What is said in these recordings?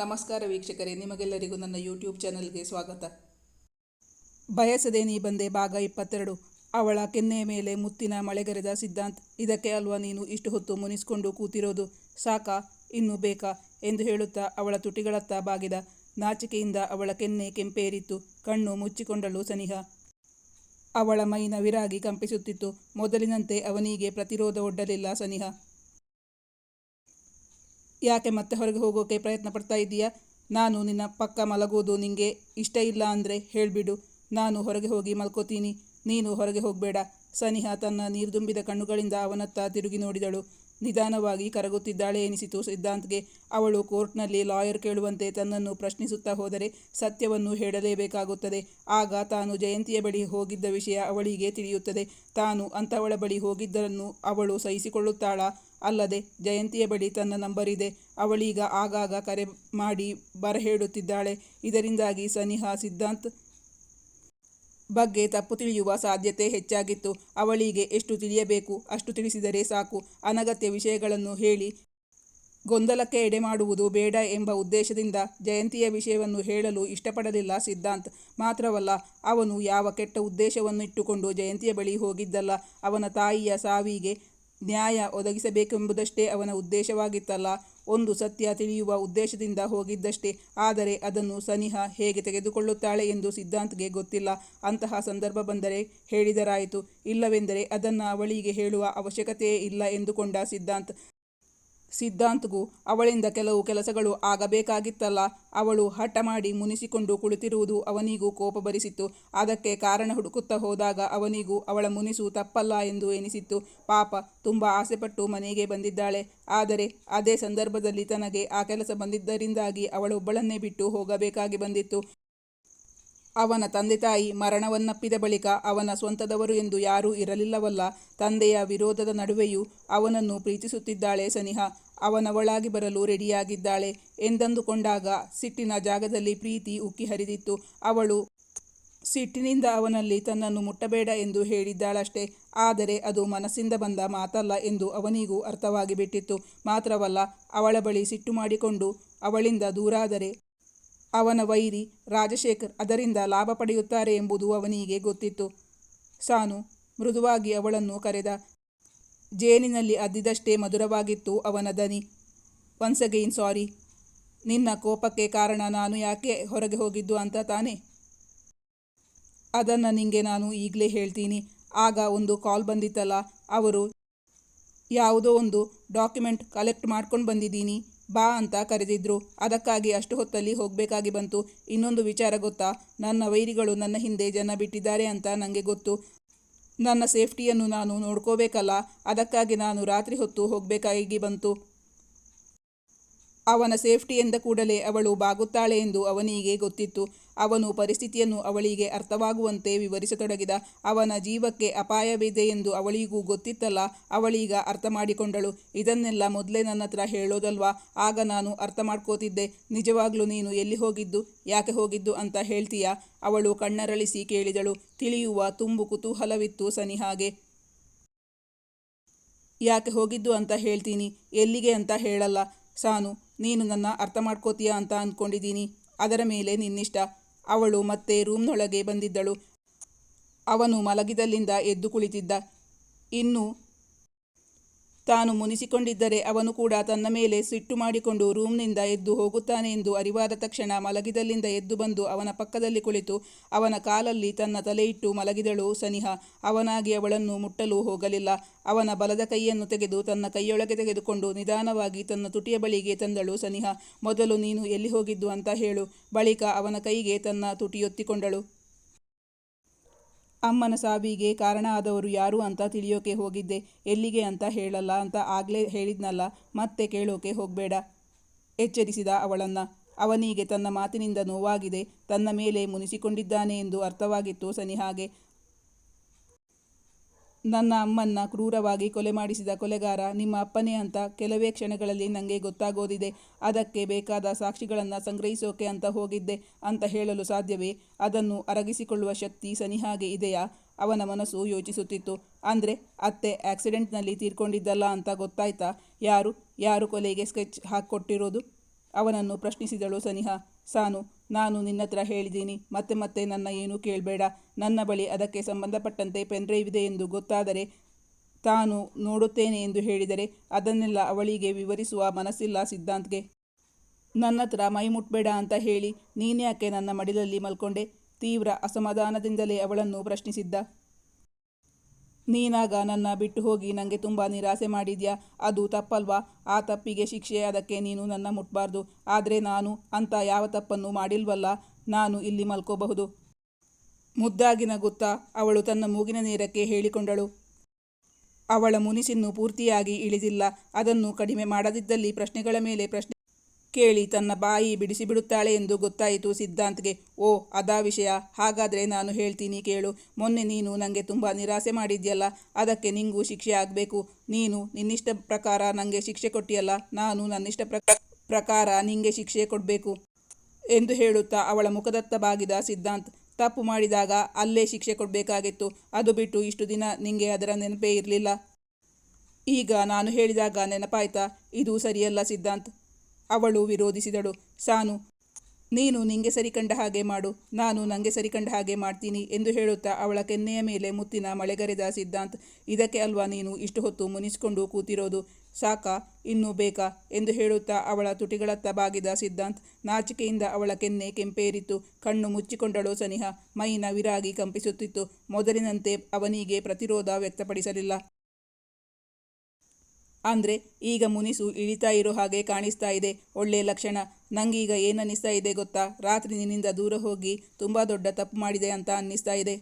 ನಮಸ್ಕಾರ ವೀಕ್ಷಕರೇ, ನಿಮಗೆಲ್ಲರಿಗೂ ನನ್ನ ಯೂಟ್ಯೂಬ್ ಚಾನಲ್ಗೆ ಸ್ವಾಗತ. ಬಯಸದೆ ನೀ ಬಂದೆ ಭಾಗ ಇಪ್ಪತ್ತೆರಡು. ಅವಳ ಕೆನ್ನೆಯ ಮೇಲೆ ಮುತ್ತಿನ ಮಳೆಗರೆದ ಸಿದ್ಧಾಂತ್, ಇದಕ್ಕೆ ಅಲ್ವಾ ನೀನು ಇಷ್ಟು ಹೊತ್ತು ಮುನಿಸ್ಕೊಂಡು ಕೂತಿರೋದು? ಸಾಕಾ? ಇನ್ನು ಬೇಕಾ? ಎಂದು ಹೇಳುತ್ತಾ ಅವಳ ತುಟಿಗಳತ್ತ ಬಾಗಿದ ನಾಚಿಕೆಯಿಂದ ಅವಳ ಕೆನ್ನೆ ಕೆಂಪೇರಿತ್ತು, ಕಣ್ಣು ಮುಚ್ಚಿಕೊಂಡಳು ಸನಿಹ. ಅವಳ ಮೈ ನವಿರಾಗಿ ಕಂಪಿಸುತ್ತಿತ್ತು. ಮೊದಲಿನಂತೆ ಅವನಿಗೆ ಪ್ರತಿರೋಧ ಒಡ್ಡಲಿಲ್ಲ ಸನಿಹ. ಯಾಕೆ ಮತ್ತೆ ಹೊರಗೆ ಹೋಗೋಕೆ ಪ್ರಯತ್ನ ಪಡ್ತಾ ಇದ್ದೀಯಾ ನಾನು ನಿನ್ನ ಪಕ್ಕ ಮಲಗೋದು ನಿಂಗೆ ಇಷ್ಟ ಇಲ್ಲ ಅಂದರೆ ಹೇಳಿಬಿಡು. ನಾನು ಹೊರಗೆ ಹೋಗಿ ಮಲ್ಕೋತೀನಿ. ನೀನು ಹೊರಗೆ ಹೋಗಬೇಡ. ಸನಿಹ ತನ್ನ ನೀರ್ದುಂಬಿದ ಕಣ್ಣುಗಳಿಂದ ಅವನತ್ತ ತಿರುಗಿ ನೋಡಿದಳು. ನಿಧಾನವಾಗಿ ಕರಗುತ್ತಿದ್ದಾಳೆ ಎನಿಸಿತು ಸಿದ್ಧಾಂತ್ಗೆ. ಅವಳು ಕೋರ್ಟ್ನಲ್ಲಿ ಲಾಯರ್ ಕೇಳುವಂತೆ ತನ್ನನ್ನು ಪ್ರಶ್ನಿಸುತ್ತಾ ಹೋದರೆ ಸತ್ಯವನ್ನು ಹೇಳಲೇಬೇಕಾಗುತ್ತದೆ. ಆಗ ತಾನು ಜಯಂತಿಯ ಬಳಿ ಹೋಗಿದ್ದ ವಿಷಯ ಅವಳಿಗೆ ತಿಳಿಯುತ್ತದೆ. ತಾನು ಅಂಥವಳ ಬಳಿ ಹೋಗಿದ್ದರನ್ನು ಅವಳು ಸಹಿಸಿಕೊಳ್ಳುತ್ತಾಳಾ? ಅಲ್ಲದೆ ಜಯಂತಿಯ ಬಳಿ ತನ್ನ ನಂಬರ್ ಇದೆ ಅವಳೀಗ ಆಗಾಗ ಕರೆ ಮಾಡಿ ಬರಹೇಳುತ್ತಿದ್ದಾಳೆ. ಇದರಿಂದಾಗಿ ಸನಿಹಾ, ಸಿದ್ಧಾಂತ್ ಬಗ್ಗೆ ತಪ್ಪು ತಿಳಿಯುವ ಸಾಧ್ಯತೆ ಹೆಚ್ಚಾಗಿತ್ತು. ಅವಳಿಗೆ ಎಷ್ಟು ತಿಳಿಯಬೇಕು, ಅಷ್ಟು ತಿಳಿಸಿದರೆ ಸಾಕು. ಅನಗತ್ಯ ವಿಷಯಗಳನ್ನು ಹೇಳಿ ಗೊಂದಲಕ್ಕೆ ಎಡೆ ಮಾಡುವುದು ಬೇಡ ಎಂಬ ಉದ್ದೇಶದಿಂದ ಜಯಂತಿಯ ವಿಷಯವನ್ನು ಹೇಳಲು ಇಷ್ಟಪಡಲಿಲ್ಲ ಸಿದ್ಧಾಂತ್. ಮಾತ್ರವಲ್ಲ, ಅವನು ಯಾವ ಕೆಟ್ಟ ಉದ್ದೇಶವನ್ನು ಇಟ್ಟುಕೊಂಡು ಜಯಂತಿಯ ಬಳಿ ಹೋಗಿದ್ದಲ್ಲ. ಅವನ ತಾಯಿಯ ಸಾವಿಗೆ ನ್ಯಾಯ ಒದಗಿಸಬೇಕೆಂಬುದಷ್ಟೇ ಅವನ ಉದ್ದೇಶವಾಗಿತ್ತಲ್ಲ. ಒಂದು ಸತ್ಯ ತಿಳಿಯುವ ಉದ್ದೇಶದಿಂದ ಹೋಗಿದ್ದಷ್ಟೇ. ಆದರೆ ಅದನ್ನು ಸನಿಹ ಹೇಗೆ ತೆಗೆದುಕೊಳ್ಳುತ್ತಾಳೆ ಎಂದು ಸಿದ್ಧಾಂತ್ಗೆ ಗೊತ್ತಿಲ್ಲ. ಅಂತಹ ಸಂದರ್ಭ ಬಂದರೆ ಹೇಳಿದರಾಯಿತು. ಇಲ್ಲವೆಂದರೆ ಅದನ್ನು ಅವಳಿಗೆ ಹೇಳುವ ಅವಶ್ಯಕತೆಯೇ ಇಲ್ಲ ಎಂದುಕೊಂಡ ಸಿದ್ಧಾಂತ್. ಸಿದ್ಧಾಂತ್ಗೂ ಅವಳಿಂದ ಕೆಲವು ಕೆಲಸಗಳು ಆಗಬೇಕಾಗಿತ್ತಲ್ಲ. ಅವಳು ಹಠ ಮಾಡಿ ಮುನಿಸಿಕೊಂಡು ಕುಳಿತಿರುವುದು ಅವನಿಗೂ ಕೋಪ ಬರಿಸಿತ್ತು. ಅದಕ್ಕೆ ಕಾರಣ ಹುಡುಕುತ್ತಾ ಹೋದಾಗ ಅವನಿಗೂ ಅವಳ ಮುನಿಸು ತಪ್ಪಲ್ಲ ಎಂದು ಎನಿಸಿತ್ತು. ಪಾಪ, ತುಂಬ ಆಸೆಪಟ್ಟು ಮನೆಗೆ ಬಂದಿದ್ದಾಳೆ. ಆದರೆ ಅದೇ ಸಂದರ್ಭದಲ್ಲಿ ತನಗೆ ಆ ಕೆಲಸ ಬಂದಿದ್ದರಿಂದಾಗಿ ಅವಳೊಬ್ಬಳನ್ನೇ ಬಿಟ್ಟು ಹೋಗಬೇಕಾಗಿ ಬಂದಿತ್ತು. ಅವನ ತಂದೆ ತಾಯಿ ಮರಣವನ್ನಪ್ಪಿದ ಬಳಿಕ ಅವನ ಸ್ವಂತದವರು ಎಂದು ಯಾರೂ ಇರಲಿಲ್ಲವಲ್ಲ, ತಂದೆಯ ವಿರೋಧದ ನಡುವೆಯೂ ಅವನನ್ನು ಪ್ರೀತಿಸುತ್ತಿದ್ದಾಳೆ ಸನಿಹ. ಅವನವಳಾಗಿ ಬರಲು ರೆಡಿಯಾಗಿದ್ದಾಳೆ. ಎಂದಂದುಕೊಂಡಾಗ ಸಿಟ್ಟಿನ ಜಾಗದಲ್ಲಿ ಪ್ರೀತಿ ಉಕ್ಕಿ ಹರಿದಿತ್ತು. ಅವಳು ಸಿಟ್ಟಿನಿಂದ ಅವನಲ್ಲಿ ತನ್ನನ್ನು ಮುಟ್ಟಬೇಡ ಎಂದು ಹೇಳಿದ್ದಾಳಷ್ಟೆ. ಆದರೆ ಅದು ಮನಸ್ಸಿಂದ ಬಂದ ಮಾತಲ್ಲ ಎಂದು ಅವನಿಗೂ ಅರ್ಥವಾಗಿ ಬಿಟ್ಟಿತ್ತು. ಮಾತ್ರವಲ್ಲ, ಅವಳ ಬಳಿ ಸಿಟ್ಟು ಮಾಡಿಕೊಂಡು ಅವಳಿಂದ ದೂರಾದರೆ ಅವನ ವೈರಿ ರಾಜಶೇಖರ್ ಅದರಿಂದ ಲಾಭ ಪಡೆಯುತ್ತಾರೆ ಎಂಬುದು ಅವನಿಗೆ ಗೊತ್ತಿತ್ತು. ಸಾನು ಮೃದುವಾಗಿ ಅವಳನ್ನು ಕರೆದ. ಜೇನಿನಲ್ಲಿ ಅದ್ದಿದಷ್ಟೇ ಮಧುರವಾಗಿತ್ತು ಅವನ ದನಿ. ಒನ್ಸ್ ಅಗೈನ್ ಸಾರಿ ನಿನ್ನ ಕೋಪಕ್ಕೆ ಕಾರಣ ನಾನು ಯಾಕೆ ಹೊರಗೆ ಹೋಗಿದ್ದು ಅಂತ ತಾನೆ? ಅದನ್ನು ನಿಂಗೆ ನಾನು ಈಗಲೇ ಹೇಳ್ತೀನಿ. ಆಗ ಒಂದು ಕಾಲ್ ಬಂದಿತ್ತಲ್ಲ, ಅವರು ಯಾವುದೋ ಒಂದು ಡಾಕ್ಯುಮೆಂಟ್ ಕಲೆಕ್ಟ್ ಮಾಡ್ಕೊಂಡು ಬಂದಿದ್ದೀನಿ. ಬಾ ಅಂತ ಕರೆದಿದ್ರು. ಅದಕ್ಕಾಗಿ ಅಷ್ಟು ಹೊತ್ತಲ್ಲಿ ಹೋಗಬೇಕಾಗಿ ಬಂತು. ಇನ್ನೊಂದು ವಿಚಾರ ಗೊತ್ತಾ? ನನ್ನ ವೈರಿಗಳು ನನ್ನ ಹಿಂದೆ ಜನ ಬಿಟ್ಟಿದ್ದಾರೆ ಅಂತ ನನಗೆ ಗೊತ್ತು. ನನ್ನ ಸೇಫ್ಟಿಯನ್ನು ನಾನು ನೋಡ್ಕೋಬೇಕಲ್ಲ? ಅದಕ್ಕಾಗಿ ನಾನು ರಾತ್ರಿ ಹೊತ್ತು ಹೋಗಬೇಕಾಗಿ ಬಂತು. ಅವನ ಸೇಫ್ಟಿ ಎಂದ ಕೂಡಲೇ ಅವಳು ಬಾಗುತ್ತಾಳೆ ಎಂದು ಅವನಿಗೆ ಗೊತ್ತಿತ್ತು. ಅವನು ಪರಿಸ್ಥಿತಿಯನ್ನು ಅವಳಿಗೆ ಅರ್ಥವಾಗುವಂತೆ ವಿವರಿಸತೊಡಗಿದ. ಅವನ ಜೀವಕ್ಕೆ ಅಪಾಯವಿದೆ ಎಂದು ಅವಳಿಗೂ ಗೊತ್ತಿತ್ತಲ್ಲ, ಅವಳೀಗ ಅರ್ಥ ಮಾಡಿಕೊಂಡಳು ಇದನ್ನೆಲ್ಲ ಮೊದಲೇ ನನ್ನ ಹತ್ರ ಹೇಳೋದಲ್ವಾ? ಆಗ ನಾನು ಅರ್ಥ ಮಾಡ್ಕೋತಿದ್ದೆ ನಿಜವಾಗ್ಲೂ ನೀನು ಎಲ್ಲಿ ಹೋಗಿದ್ದು, ಯಾಕೆ ಹೋಗಿದ್ದು ಅಂತ ಹೇಳ್ತೀಯಾ? ಅವಳು ಕಣ್ಣರಳಿಸಿ ಕೇಳಿದಳು. ತಿಳಿಯುವ ತುಂಬು ಕುತೂಹಲವಿತ್ತು ಸನಿಹಾಗೆ ಯಾಕೆ ಹೋಗಿದ್ದು ಅಂತ ಹೇಳ್ತೀನಿ. ಎಲ್ಲಿಗೆ ಅಂತ ಹೇಳಲ್ಲ. ಸಾನು, ನೀನು ನನ್ನ ಅರ್ಥ ಮಾಡ್ಕೋತೀಯ ಅಂತ ಅಂದ್ಕೊಂಡಿದ್ದೀನಿ. ಅದರ ಮೇಲೆ ನಿನ್ನಿಷ್ಟ. ಅವಳು ಮತ್ತೆ ರೂಮ್ನೊಳಗೆ ಬಂದಿದ್ದಳು. ಅವನು ಮಲಗಿದಲ್ಲಿಂದ ಎದ್ದು ಕುಳಿತಿದ್ದ. ಇನ್ನು ತಾನು ಮುನಿಸಿಕೊಂಡಿದ್ದರೆ ಅವನು ಕೂಡ ತನ್ನ ಮೇಲೆ ಸಿಟ್ಟು ಮಾಡಿಕೊಂಡು ರೂಮ್ನಿಂದ ಎದ್ದು ಹೋಗುತ್ತಾನೆ ಎಂದು ಅರಿವಾದ ತಕ್ಷಣ ಮಲಗಿದಲ್ಲಿಂದ ಎದ್ದು ಬಂದು ಅವನ ಪಕ್ಕದಲ್ಲಿ ಕುಳಿತು ಅವನ ಕಾಲಲ್ಲಿ ತನ್ನ ತಲೆಯಿಟ್ಟು ಮಲಗಿದಳು ಸನಿಹ. ಅವನಾಗಿ ಅವಳನ್ನು ಮುಟ್ಟಲು ಹೋಗಲಿಲ್ಲ. ಅವನ ಬಲದ ಕೈಯನ್ನು ತೆಗೆದು ತನ್ನ ಕೈಯೊಳಗೆ ತೆಗೆದುಕೊಂಡು ನಿಧಾನವಾಗಿ ತನ್ನ ತುಟಿಯ ಬಳಿಗೆ ತಂದಳು ಸನಿಹ. ಮೊದಲು ನೀನು ಎಲ್ಲಿ ಹೋಗಿದ್ದು ಅಂತ ಹೇಳು. ಬಳಿಕ ಅವನ ಕೈಗೆ ತನ್ನ ತುಟಿಯೊತ್ತಿಕೊಂಡಳು. ಅಮ್ಮನ ಸಾವಿಗೆ ಕಾರಣ ಆದವರು ಯಾರು ಅಂತ ತಿಳಿಯೋಕೆ ಹೋಗಿದ್ದೆ. ಎಲ್ಲಿಗೆ ಅಂತ ಹೇಳಲ್ಲ ಅಂತ ಆಗಲೇ ಹೇಳಿದ್ನಲ್ಲ, ಮತ್ತೆ ಕೇಳೋಕೆ ಹೋಗಬೇಡ, ಎಚ್ಚರಿಸಿದ ಅವಳನ್ನು. ಅವನಿಗೆ ತನ್ನ ಮಾತಿನಿಂದ ನೋವಾಗಿದೆ. ತನ್ನ ಮೇಲೆ ಮುನಿಸಿಕೊಂಡಿದ್ದಾನೆ ಎಂದು ಅರ್ಥವಾಗಿತ್ತು ಸನಿಹಾಗೆ. ನನ್ನ ಅಮ್ಮನ್ನ ಕ್ರೂರವಾಗಿ ಕೊಲೆ ಮಾಡಿಸಿದ ಕೊಲೆಗಾರ ನಿಮ್ಮ ಅಪ್ಪನೇ ಅಂತ ಕೆಲವೇ ಕ್ಷಣಗಳಲ್ಲಿ ನನಗೆ ಗೊತ್ತಾಗೋದಿದೆ. ಅದಕ್ಕೆ ಬೇಕಾದ ಸಾಕ್ಷಿಗಳನ್ನು ಸಂಗ್ರಹಿಸೋಕೆ ಅಂತ ಹೋಗಿದ್ದೆ ಅಂತ ಹೇಳಲು ಸಾಧ್ಯವೇ? ಅದನ್ನು ಅರಗಿಸಿಕೊಳ್ಳುವ ಶಕ್ತಿ ಸನಿಹಾಗೆ ಇದೆಯಾ? ಅವನ ಮನಸ್ಸು ಯೋಚಿಸುತ್ತಿತ್ತು. ಅಂದರೆ, ಅತ್ತೆ ಆಕ್ಸಿಡೆಂಟ್ನಲ್ಲಿ ತೀರ್ಕೊಂಡಿದ್ದಲ್ಲ ಅಂತ ಗೊತ್ತಾಯ್ತಾ? ಯಾರು? ಯಾರು ಕೊಲೆಗೆ ಸ್ಕೆಚ್ ಹಾಕಿಕೊಟ್ಟಿರೋದು? ಅವನನ್ನು ಪ್ರಶ್ನಿಸಿದಳು ಸನಿಹಾ. ಸಾನು ನಾನು ನಿನ್ನತ್ರ ಹೇಳಿದ್ದೀನಿ. ಮತ್ತೆ ಮತ್ತೆ ನನ್ನ ಏನೂ ಕೇಳಬೇಡ. ನನ್ನ ಬಳಿ ಅದಕ್ಕೆ ಸಂಬಂಧಪಟ್ಟಂತೆ ಪೆನ್ಡ್ರೈವ್ ಇದೆ ಎಂದು ಗೊತ್ತಾದರೆ ತಾನು ನೋಡುತ್ತೇನೆ ಎಂದು ಹೇಳಿದರೆ ಅದನ್ನೆಲ್ಲ ಅವಳಿಗೆ ವಿವರಿಸುವ ಮನಸ್ಸಿಲ್ಲ ಸಿದ್ಧಾಂತ್ಗೆ. ನನ್ನತ್ರ ಮೈ ಮುಟ್ಬೇಡ ಅಂತ ಹೇಳಿ ನೀನ್ಯಾಕೆ ನನ್ನ ಮಡಿಲಲ್ಲಿ ಮಲ್ಕೊಂಡೆ? ತೀವ್ರ ಅಸಮಾಧಾನದಿಂದಲೇ ಅವಳನ್ನು ಪ್ರಶ್ನಿಸಿದ್ದ. ನೀನಾಗ ನನ್ನ ಬಿಟ್ಟು ಹೋಗಿ ನನಗೆ ತುಂಬ ನಿರಾಸೆ ಮಾಡಿದ್ಯಾ? ಅದು ತಪ್ಪಲ್ವಾ? ಆ ತಪ್ಪಿಗೆ ಶಿಕ್ಷೆ ಅದಕ್ಕೆ ನೀನು ನನ್ನ ಮುಟ್ಬಾರ್ದು. ಆದರೆ ನಾನು ಅಂತ ಯಾವ ತಪ್ಪನ್ನು ಮಾಡಿಲ್ವಲ್ಲ? ನಾನು ಇಲ್ಲಿ ಮಲ್ಕೋಬಹುದು. ಮುದ್ದಾಗಿನ ಗೊತ್ತಾ ಅವಳು ತನ್ನ ಮೂಗಿನ ನೇರಕ್ಕೆ ಹೇಳಿಕೊಂಡಳು. ಅವಳ ಮುನಿಸಿನ್ನು ಪೂರ್ತಿಯಾಗಿ ಇಳಿದಿಲ್ಲ. ಅದನ್ನು ಕಡಿಮೆ ಮಾಡದಿದ್ದಲ್ಲಿ ಪ್ರಶ್ನೆಗಳ ಮೇಲೆ ಪ್ರಶ್ನೆ ಕೇಳಿ ತನ್ನ ಬಾಯಿ ಬಿಡಿಸಿಬಿಡುತ್ತಾಳೆ ಎಂದು ಗೊತ್ತಾಯಿತು ಸಿದ್ಧಾಂತ್ಗೆ. ಓ, ಅದಾ ವಿಷಯ. ಹಾಗಾದರೆ ನಾನು ಹೇಳ್ತೀನಿ ಕೇಳು. ಮೊನ್ನೆ ನೀನು ನನಗೆ ತುಂಬ ನಿರಾಸೆ ಮಾಡಿದ್ಯಲ್ಲ. ಅದಕ್ಕೆ ನಿಂಗೂ ಶಿಕ್ಷೆ ಆಗಬೇಕು. ನೀನು ನಿನ್ನಿಷ್ಟ ಪ್ರಕಾರ ನನಗೆ ಶಿಕ್ಷೆ ಕೊಟ್ಟಿಯಲ್ಲ. ನಾನು ನನ್ನಿಷ್ಟ ಪ್ರಕ ಪ್ರಕಾರ ನಿಂಗೆ ಶಿಕ್ಷೆ ಕೊಡಬೇಕು ಎಂದು ಹೇಳುತ್ತಾ ಅವಳ ಮುಖದತ್ತ ಬಾಗಿದ ಸಿದ್ಧಾಂತ್. ತಪ್ಪು ಮಾಡಿದಾಗ ಅಲ್ಲೇ ಶಿಕ್ಷೆ ಕೊಡಬೇಕಾಗಿತ್ತು. ಅದು ಬಿಟ್ಟು ಇಷ್ಟು ದಿನ ನಿಂಗೆ ಅದರ ನೆನಪೇ ಇರಲಿಲ್ಲ. ಈಗ ನಾನು ಹೇಳಿದಾಗ ನೆನಪಾಯ್ತಾ? ಇದು ಸರಿಯಲ್ಲ ಸಿದ್ಧಾಂತ್. ಅವಳು ವಿರೋಧಿಸಿದಳು. ಸಾನು, ನೀನು ನಿಂಗೆ ಸರಿ ಕಂಡ ಹಾಗೆ ಮಾಡು. ನಾನು ನನಗೆ ಸರಿ ಕಂಡ ಹಾಗೆ ಮಾಡ್ತೀನಿ ಎಂದು ಹೇಳುತ್ತಾ ಅವಳ ಕೆನ್ನೆಯ ಮೇಲೆ ಮುತ್ತಿನ ಮಳೆಗರೆದ ಸಿದ್ಧಾಂತ್, ಇದಕ್ಕೆ ಅಲ್ವಾ ನೀನು ಇಷ್ಟು ಹೊತ್ತು ಮುನಿಸ್ಕೊಂಡು ಕೂತಿರೋದು? ಸಾಕಾ? ಇನ್ನೂ ಬೇಕಾ? ಎಂದು ಹೇಳುತ್ತಾ ಅವಳ ತುಟಿಗಳತ್ತ ಬಾಗಿದ ಸಿದ್ಧಾಂತ್, ನಾಚಿಕೆಯಿಂದ ಅವಳ ಕೆನ್ನೆ ಕೆಂಪೇರಿತ್ತು. ಕಣ್ಣು ಮುಚ್ಚಿಕೊಂಡಳು ಸನಿಹ. ಮೈ ನವಿರಾಗಿ ಕಂಪಿಸುತ್ತಿತ್ತು. ಮೊದಲಿನಂತೆ ಅವನಿಗೆ ಪ್ರತಿರೋಧ ವ್ಯಕ್ತಪಡಿಸಲಿಲ್ಲ. ಅಂದರೆ ಈಗ ಮುನಿಸು ಇಳಿತಾ ಇರೋ ಹಾಗೆ ಕಾಣಿಸ್ತಾ ಇದೆ. ಒಳ್ಳೆಯ ಲಕ್ಷಣ. ನಂಗೀಗ ಏನನ್ನಿಸ್ತಾ ಇದೆ ಗೊತ್ತಾ? ರಾತ್ರಿ ನಿನ್ನಿಂದ ದೂರ ಹೋಗಿ ತುಂಬ ದೊಡ್ಡ ತಪ್ಪು ಮಾಡಿದೆ ಅಂತ ಅನ್ನಿಸ್ತಾ ಇದೆ.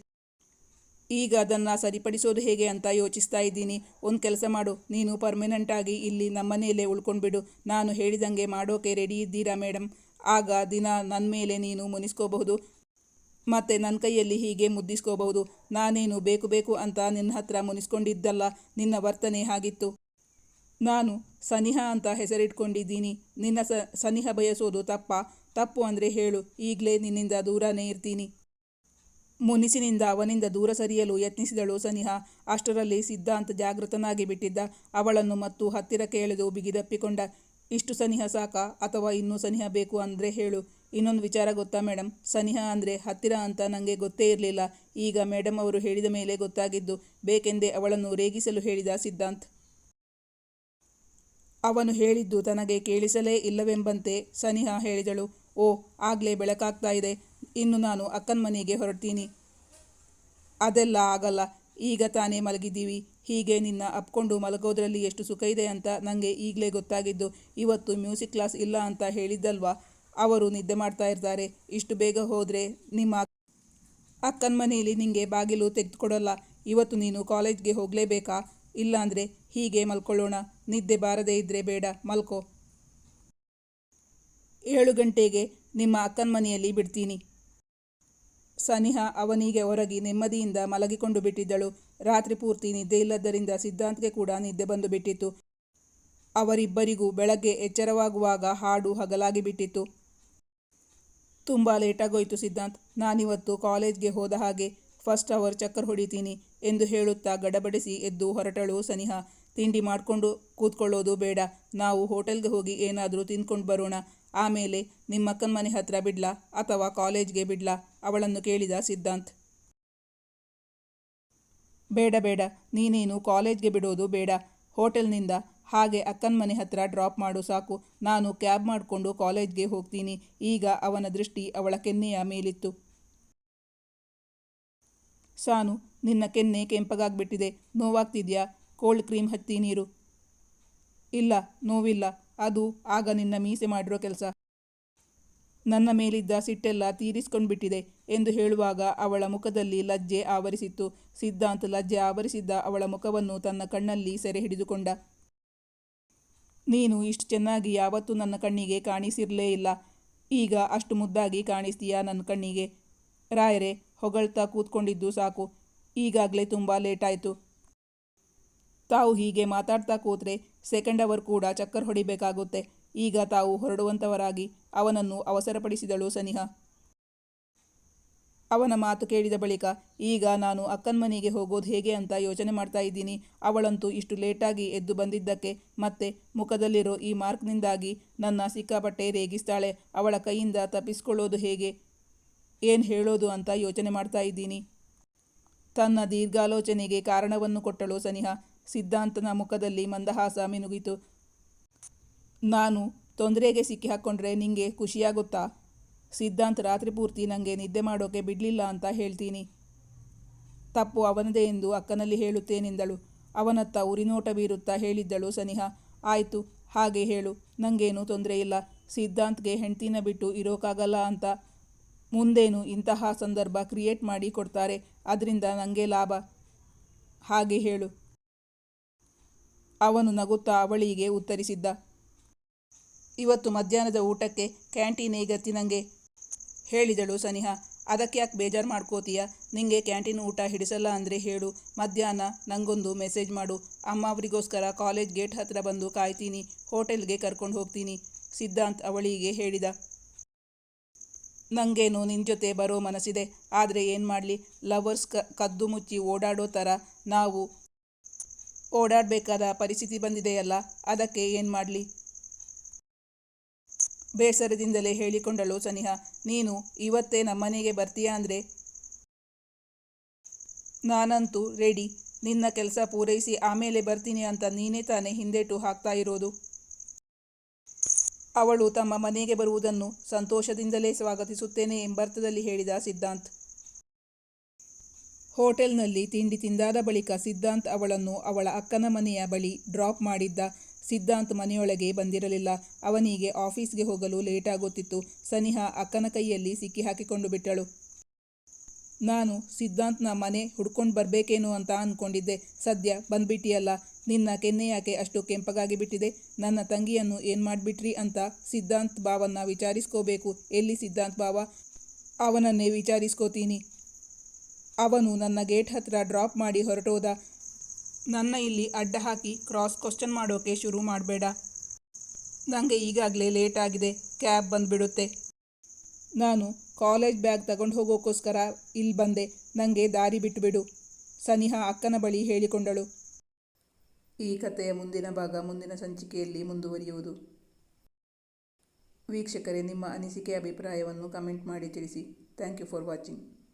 ಈಗ ಅದನ್ನು ಸರಿಪಡಿಸೋದು ಹೇಗೆ ಅಂತ ಯೋಚಿಸ್ತಾ ಇದ್ದೀನಿ. ಒಂದು ಕೆಲಸ ಮಾಡು. ನೀನು ಪರ್ಮನೆಂಟಾಗಿ ಇಲ್ಲಿ ನಮ್ಮನೆಯಲ್ಲೇ ಉಳ್ಕೊಂಡ್ಬಿಡು. ನಾನು ಹೇಳಿದಂಗೆ ಮಾಡೋಕೆ ರೆಡಿ ಇದ್ದೀರಾ ಮೇಡಮ್ ಆಗ ದಿನ ನನ್ನ ಮೇಲೆ ನೀನು ಮುನಿಸ್ಕೋಬಹುದು. ಮತ್ತೆ ನನ್ನ ಕೈಯಲ್ಲಿ ಹೀಗೆ ಮುದ್ದಿಸ್ಕೋಬಹುದು. ನಾನೇನು ಬೇಕು ಬೇಕು ಅಂತ ನಿನ್ನ ಹತ್ರ ಮುನಿಸ್ಕೊಂಡಿದ್ದಲ್ಲ. ನಿನ್ನ ವರ್ತನೆ ಹಾಗಿತ್ತು. ನಾನು ಸನಿಹ ಅಂತ ಹೆಸರಿಟ್ಕೊಂಡಿದ್ದೀನಿ. ನಿನ್ನ ಸ, ಸನಿಹ ಬಯಸೋದು ತಪ್ಪ. ತಪ್ಪು ಅಂದರೆ ಹೇಳು. ಈಗಲೇ ನಿನ್ನಿಂದ ದೂರನೇ ಇರ್ತೀನಿ. ಮುನಿಸಿನಿಂದ ಅವನಿಂದ ದೂರ ಸರಿಯಲು ಯತ್ನಿಸಿದಳು ಸನಿಹ. ಅಷ್ಟರಲ್ಲಿ ಸಿದ್ಧಾಂತ ಜಾಗೃತನಾಗಿ ಬಿಟ್ಟಿದ್ದ. ಅವಳನ್ನು ಮತ್ತು ಹತ್ತಿರಕ್ಕೆ ಎಳೆದು ಬಿಗಿದಪ್ಪಿಕೊಂಡ ಇಷ್ಟು ಸನಿಹ ಸಾಕಾ? ಅಥವಾ ಇನ್ನೂ ಸನಿಹ ಬೇಕು ಅಂದರೆ ಹೇಳು. ಇನ್ನೊಂದು ವಿಚಾರ ಗೊತ್ತಾ ಮೇಡಮ್ ಸನಿಹ ಅಂದರೆ ಹತ್ತಿರ ಅಂತ ನನಗೆ ಗೊತ್ತೇ ಇರಲಿಲ್ಲ. ಈಗ ಮೇಡಮ್ ಅವರು ಹೇಳಿದ ಮೇಲೆ ಗೊತ್ತಾಗಿದ್ದು. ಬೇಕೆಂದೇ ಅವಳನ್ನು ರೇಗಿಸಲು ಹೇಳಿದ ಸಿದ್ಧಾಂತ್. ಅವನು ಹೇಳಿದ್ದು ತನಗೆ ಕೇಳಿಸಲೇ ಇಲ್ಲವೆಂಬಂತೆ ಸನಿಹ ಹೇಳಿದಳು. ಓ, ಆಗಲೇ ಬೆಳಕಾಗ್ತಾ ಇದೆ. ಇನ್ನು ನಾನು ಅಕ್ಕನ ಮನೆಗೆ ಹೊರಡ್ತೀನಿ. ಅದೆಲ್ಲ ಆಗಲ್ಲ. ಈಗ ತಾನೇ ಮಲಗಿದ್ದೀವಿ. ಹೀಗೆ ನಿನ್ನ ಅಪ್ಕೊಂಡು ಮಲಗೋದ್ರಲ್ಲಿ ಎಷ್ಟು ಸುಖ ಇದೆ ಅಂತ ನನಗೆ ಈಗಲೇ ಗೊತ್ತಾಗಿದ್ದು. ಇವತ್ತು ಮ್ಯೂಸಿಕ್ ಕ್ಲಾಸ್ ಇಲ್ಲ ಅಂತ ಹೇಳಿದ್ದಲ್ವಾ? ಅವರು ನಿದ್ದೆ ಮಾಡ್ತಾ ಇರ್ತಾರೆ. ಇಷ್ಟು ಬೇಗ ಹೋದರೆ ನಿಮ್ಮ ಅಕ್ಕನ ಮನೆಯಲ್ಲಿ ನಿಂಗೆ ಬಾಗಿಲು ತೆಗೆದುಕೊಡಲ್ಲ. ಇವತ್ತು ನೀನು ಕಾಲೇಜ್ಗೆ ಹೋಗಲೇಬೇಕಾ? ಇಲ್ಲಾಂದರೆ ಹೀಗೆ ಮಲ್ಕೊಳ್ಳೋಣ, ನಿದ್ದೆ ಬಾರದೇ ಇದ್ದರೆ ಬೇಡ, ಮಲ್ಕೋ. ಏಳು ಗಂಟೆಗೆ ನಿಮ್ಮ ಅಕ್ಕನ ಮನೆಯಲ್ಲಿ ಬಿಡ್ತೀನಿ. ಸನಿಹ ಅವನಿಗೆ ಹೊರಗಿ ನೆಮ್ಮದಿಯಿಂದ ಮಲಗಿಕೊಂಡು ಬಿಟ್ಟಿದ್ದಳು. ರಾತ್ರಿ ಪೂರ್ತಿ ನಿದ್ದೆ ಇಲ್ಲದ್ದರಿಂದ ಸಿದ್ಧಾಂತ್ಗೆ ಕೂಡ ನಿದ್ದೆ ಬಂದು ಬಿಟ್ಟಿತ್ತು. ಅವರಿಬ್ಬರಿಗೂ ಬೆಳಗ್ಗೆ ಎಚ್ಚರವಾಗುವಾಗ ಹಾಡು ಹಗಲಾಗಿ ಬಿಟ್ಟಿತ್ತು. ತುಂಬ ಲೇಟಾಗೋಯ್ತು ಸಿದ್ಧಾಂತ್. ನಾನಿವತ್ತು ಕಾಲೇಜ್ಗೆ ಹೋದ ಹಾಗೆ ಫಸ್ಟ್ ಅವರ್ ಚಕ್ಕರ್ ಹೊಡಿತೀನಿ. ಎಂದು ಹೇಳುತ್ತಾ ಗಡಬಡಿಸಿ ಎದ್ದು ಹೊರಟಳು ಸನಿಹ. ತಿಂಡಿ ಮಾಡಿಕೊಂಡು ಕೂತ್ಕೊಳ್ಳೋದು ಬೇಡ. ನಾವು ಹೋಟೆಲ್ಗೆ ಹೋಗಿ ಏನಾದರೂ ತಿಂದ್ಕೊಂಡು ಬರೋಣ. ಆಮೇಲೆ ನಿಮ್ಮಕ್ಕನ ಮನೆ ಹತ್ರ ಬಿಡ್ಲಾ ಅಥವಾ ಕಾಲೇಜ್ಗೆ ಬಿಡ್ಲಾ? ಅವಳನ್ನು ಕೇಳಿದ ಸಿದ್ಧಾಂತ್. ಬೇಡ ಬೇಡ. ನೀನೇನು ಕಾಲೇಜ್ಗೆ ಬಿಡೋದು ಬೇಡ. ಹೋಟೆಲ್ನಿಂದ ಹಾಗೆ ಅಕ್ಕನ ಮನೆ ಹತ್ರ ಡ್ರಾಪ್ ಮಾಡು ಸಾಕು. ನಾನು ಕ್ಯಾಬ್ ಮಾಡಿಕೊಂಡು ಕಾಲೇಜ್ಗೆ ಹೋಗ್ತೀನಿ. ಈಗ ಅವನ ದೃಷ್ಟಿ ಅವಳ ಕೆನ್ನೆಯ ಮೇಲಿತ್ತು. ಸಾನು ನಿನ್ನ ಕೆನ್ನೆ ಕೆಂಪಗಾಗ್ಬಿಟ್ಟಿದೆ. ನೋವಾಗ್ತಿದ್ಯಾ? ಕೋಲ್ಡ್ ಕ್ರೀಮ್ ಹತ್ತಿ ನೀರು. ಇಲ್ಲ, ನೋವಿಲ್ಲ. ಅದು ಆಗ ನಿನ್ನ ಮೀಸೆ ಮಾಡಿರೋ ಕೆಲಸ. ನನ್ನ ಮೇಲಿದ್ದ ಸಿಟ್ಟೆಲ್ಲ ತೀರಿಸ್ಕೊಂಡ್ಬಿಟ್ಟಿದೆ ಎಂದು ಹೇಳುವಾಗ ಅವಳ ಮುಖದಲ್ಲಿ ಲಜ್ಜೆ ಆವರಿಸಿತ್ತು. ಸಿದ್ಧಾಂತ್ ಲಜ್ಜೆ ಆವರಿಸಿದ್ದ ಅವಳ ಮುಖವನ್ನು ತನ್ನ ಕಣ್ಣಲ್ಲಿ ಸೆರೆ ಹಿಡಿದುಕೊಂಡ ನೀನು ಇಷ್ಟು ಚೆನ್ನಾಗಿ ಯಾವತ್ತೂ ನನ್ನ ಕಣ್ಣಿಗೆ ಕಾಣಿಸಿರಲೇ ಇಲ್ಲ. ಈಗ ಅಷ್ಟು ಮುದ್ದಾಗಿ ಕಾಣಿಸ್ತೀಯಾ ನನ್ನ ಕಣ್ಣಿಗೆ? ರಾಯರೇ, ಹೊಗಳ್ತಾ ಕೂತ್ಕೊಂಡಿದ್ದು ಸಾಕು. ಈಗಾಗಲೇ ತುಂಬ ಲೇಟಾಯಿತು. ತಾವು ಹೀಗೆ ಮಾತಾಡ್ತಾ ಕೂತ್ರೆ ಸೆಕೆಂಡ್ ಅವರ್ ಕೂಡ ಚಕ್ಕರ್ ಹೊಡಿಬೇಕಾಗುತ್ತೆ. ಈಗ ತಾವು ಹೊರಡುವಂಥವರಾಗಿ ಅವನನ್ನು ಅವಸರಪಡಿಸಿದಳು ಸನಿಹ. ಅವನ ಮಾತು ಕೇಳಿದ ಬಳಿಕ, ಈಗ ನಾನು ಅಕ್ಕನ ಮನೆಗೆ ಹೋಗೋದು ಹೇಗೆ ಅಂತ ಯೋಚನೆ ಮಾಡ್ತಾ ಇದ್ದೀನಿ. ಅವಳಂತೂ ಇಷ್ಟು ಲೇಟಾಗಿ ಎದ್ದು ಬಂದಿದ್ದಕ್ಕೆ ಮತ್ತೆ ಮುಖದಲ್ಲಿರೋ ಈ ಮಾರ್ಕ್ನಿಂದಾಗಿ ನನ್ನ ಸಿಕ್ಕಾಪಟ್ಟೆ ರೇಗಿಸ್ತಾಳೆ. ಅವಳ ಕೈಯಿಂದ ತಪ್ಪಿಸ್ಕೊಳ್ಳೋದು ಹೇಗೆ? ಏನು ಹೇಳೋದು ಅಂತ ಯೋಚನೆ ಮಾಡ್ತಾ ಇದ್ದೀನಿ. ತನ್ನ ದೀರ್ಘಾಲೋಚನೆಗೆ ಕಾರಣವನ್ನು ಕೊಟ್ಟಳು ಸನಿಹ. ಸಿದ್ಧಾಂತನ ಮುಖದಲ್ಲಿ ಮಂದಹಾಸ ಮಿನುಗಿತು. ನಾನು ತೊಂದರೆಗೆ ಸಿಕ್ಕಿ ಹಾಕ್ಕೊಂಡ್ರೆ ನಿಂಗೆ ಖುಷಿಯಾಗುತ್ತಾ? ಸಿದ್ಧಾಂತ್ ರಾತ್ರಿ ಪೂರ್ತಿ ನನಗೆ ನಿದ್ದೆ ಮಾಡೋಕೆ ಬಿಡಲಿಲ್ಲ ಅಂತ ಹೇಳ್ತೀನಿ. ತಪ್ಪು ಅವನದೇ ಎಂದು ಅಕ್ಕನಲ್ಲಿ ಹೇಳುತ್ತೇನೆಂದಳು. ಅವನತ್ತ ಉರಿನೋಟ ಬೀರುತ್ತಾ ಹೇಳಿದ್ದಳು ಸನಿಹ. ಆಯಿತು, ಹಾಗೆ ಹೇಳು. ನನಗೇನು ತೊಂದರೆ ಇಲ್ಲ ಸಿದ್ಧಾಂತ್ಗೆ ಹೆಂಡ್ತಿನ ಬಿಟ್ಟು ಇರೋಕ್ಕಾಗಲ್ಲ ಅಂತ ಮುಂದೇನು ಇಂತಹ ಸಂದರ್ಭ ಕ್ರಿಯೇಟ್ ಮಾಡಿ ಕೊಡ್ತಾರೆ, ಅದರಿಂದ ನನಗೆ ಲಾಭ. ಹಾಗೆ ಹೇಳು. ಅವನು ನಗುತ್ತಾ ಅವಳಿಗೆ ಉತ್ತರಿಸಿದ್ದ. ಇವತ್ತು ಮಧ್ಯಾಹ್ನದ ಊಟಕ್ಕೆ ಕ್ಯಾಂಟೀನ್ ಗತಿ ನನಗೆ ಹೇಳಿದಳು ಸನಿಹಾ. ಅದಕ್ಕೆ ಯಾಕೆ ಬೇಜಾರು ಮಾಡ್ಕೋತೀಯ? ನಿಂಗೆ ಕ್ಯಾಂಟೀನ್ ಊಟ ಹಿಡಿಸಲ್ಲ ಅಂದರೆ ಹೇಳು. ಮಧ್ಯಾಹ್ನ ನನಗೊಂದು ಮೆಸೇಜ್ ಮಾಡು. ಅಮ್ಮ ಅವರಿಗೋಸ್ಕರ ಕಾಲೇಜ್ ಗೇಟ್ ಹತ್ರ ಬಂದು ಕಾಯ್ತೀನಿ. ಹೋಟೆಲ್ಗೆ ಕರ್ಕೊಂಡು ಹೋಗ್ತೀನಿ. ಸಿದ್ಧಾಂತ್ ಅವಳಿಗೆ ಹೇಳಿದ. ನನಗೇನು ನಿನ್ನ ಜೊತೆ ಬರೋ ಮನಸ್ಸಿದೆ? ಆದರೆ ಏನು ಮಾಡಲಿ? ಲವರ್ಸ್ ಕ, ಕದ್ದು ಮುಚ್ಚಿ ಓಡಾಡೋ ಥರ ನಾವು ಓಡಾಡಬೇಕಾದ ಪರಿಸ್ಥಿತಿ ಬಂದಿದೆಯಲ್ಲ, ಅದಕ್ಕೆ ಏನು ಮಾಡಲಿ? ಬೇಸರದಿಂದಲೇ ಹೇಳಿಕೊಂಡಳು ಸನಿಹಾ. ನೀನು ಇವತ್ತೇ ನಮ್ಮನೆಗೆ ಬರ್ತೀಯಾ ಅಂದರೆ? ನಾನಂತೂ ರೆಡಿ ನಿನ್ನ ಕೆಲಸ ಪೂರೈಸಿ ಆಮೇಲೆ ಬರ್ತೀನಿ ಅಂತ ನೀನೇ ತಾನೇ ಹಿಂದೇಟು ಹಾಕ್ತಾ ಇರೋದು. ಅವಳು ತಮ್ಮ ಮನೆಗೆ ಬರುವುದನ್ನು ಸಂತೋಷದಿಂದಲೇ ಸ್ವಾಗತಿಸುತ್ತೇನೆ ಎಂಬರ್ಥದಲ್ಲಿ ಹೇಳಿದ ಸಿದ್ಧಾಂತ್. ಹೋಟೆಲ್ನಲ್ಲಿ ತಿಂಡಿ ತಿಂದಾದ ಬಳಿಕ ಸಿದ್ಧಾಂತ್ ಅವಳನ್ನು ಅವಳ ಅಕ್ಕನ ಮನೆಯ ಬಳಿ ಡ್ರಾಪ್ ಮಾಡಿದ್ದ. ಸಿದ್ಧಾಂತ್ ಮನೆಯೊಳಗೆ ಬಂದಿರಲಿಲ್ಲ. ಅವನಿಗೆ ಆಫೀಸ್ಗೆ ಹೋಗಲು ಲೇಟಾಗುತ್ತಿತ್ತು. ಸನಿಹಾ ಅಕ್ಕನ ಕೈಯಲ್ಲಿ ಸಿಕ್ಕಿ ಹಾಕಿಕೊಂಡು ಬಿಟ್ಟಳು. ನಾನು ಸಿದ್ಧಾಂತ್ನ ಮನೆ ಹುಡ್ಕೊಂಡು ಬರಬೇಕೇನು ಅಂತ ಅಂದ್ಕೊಂಡಿದ್ದೆ ಸದ್ಯ ಬಂದ್ಬಿಟ್ಟಿಯಲ್ಲ. ನಿನ್ನ ಕೆನ್ನೆ ಯಾಕೆ ಅಷ್ಟು ಕೆಂಪಗಾಗಿ ಬಿಟ್ಟಿದೆ? ನನ್ನ ತಂಗಿಯನ್ನು ಏನು ಮಾಡಿಬಿಟ್ರಿ ಅಂತ ಸಿದ್ಧಾಂತ್ ಬಾವನ್ನ ವಿಚಾರಿಸ್ಕೋಬೇಕು. ಎಲ್ಲಿ ಸಿದ್ಧಾಂತ್ ಬಾವ ಅವನನ್ನೇ ವಿಚಾರಿಸ್ಕೋತೀನಿ. ಅವನು ನನ್ನ ಗೇಟ್ ಹತ್ರ ಡ್ರಾಪ್ ಮಾಡಿ ಹೊರಟೋದ. ನನ್ನ ಇಲ್ಲಿ ಅಡ್ಡ ಹಾಕಿ ಕ್ರಾಸ್ ಕ್ವಶನ್ ಮಾಡೋಕೆ ಶುರು ಮಾಡಬೇಡ. ನನಗೆ ಈಗಾಗಲೇ ಲೇಟ್ ಆಗಿದೆ. ಕ್ಯಾಬ್ ಬಂದುಬಿಡುತ್ತೆ. ನಾನು ಕಾಲೇಜ್ ಬ್ಯಾಗ್ ತಗೊಂಡು ಹೋಗೋಕ್ಕೋಸ್ಕರ ಇಲ್ಲಿ ಬಂದೆ. ನನಗೆ ದಾರಿ ಬಿಟ್ಟುಬಿಡು ಸನಿಹಾ ಅಕ್ಕನ ಬಳಿ ಹೇಳಿಕೊಂಡಳು. ಈ ಕಥೆಯ ಮುಂದಿನ ಭಾಗ ಮುಂದಿನ ಸಂಚಿಕೆಯಲ್ಲಿ ಮುಂದುವರಿಯುವುದು. ವೀಕ್ಷಕರೇ, ನಿಮ್ಮ ಅನಿಸಿಕೆ, ಅಭಿಪ್ರಾಯವನ್ನು ಕಮೆಂಟ್ ಮಾಡಿ ತಿಳಿಸಿ. Thank you for watching.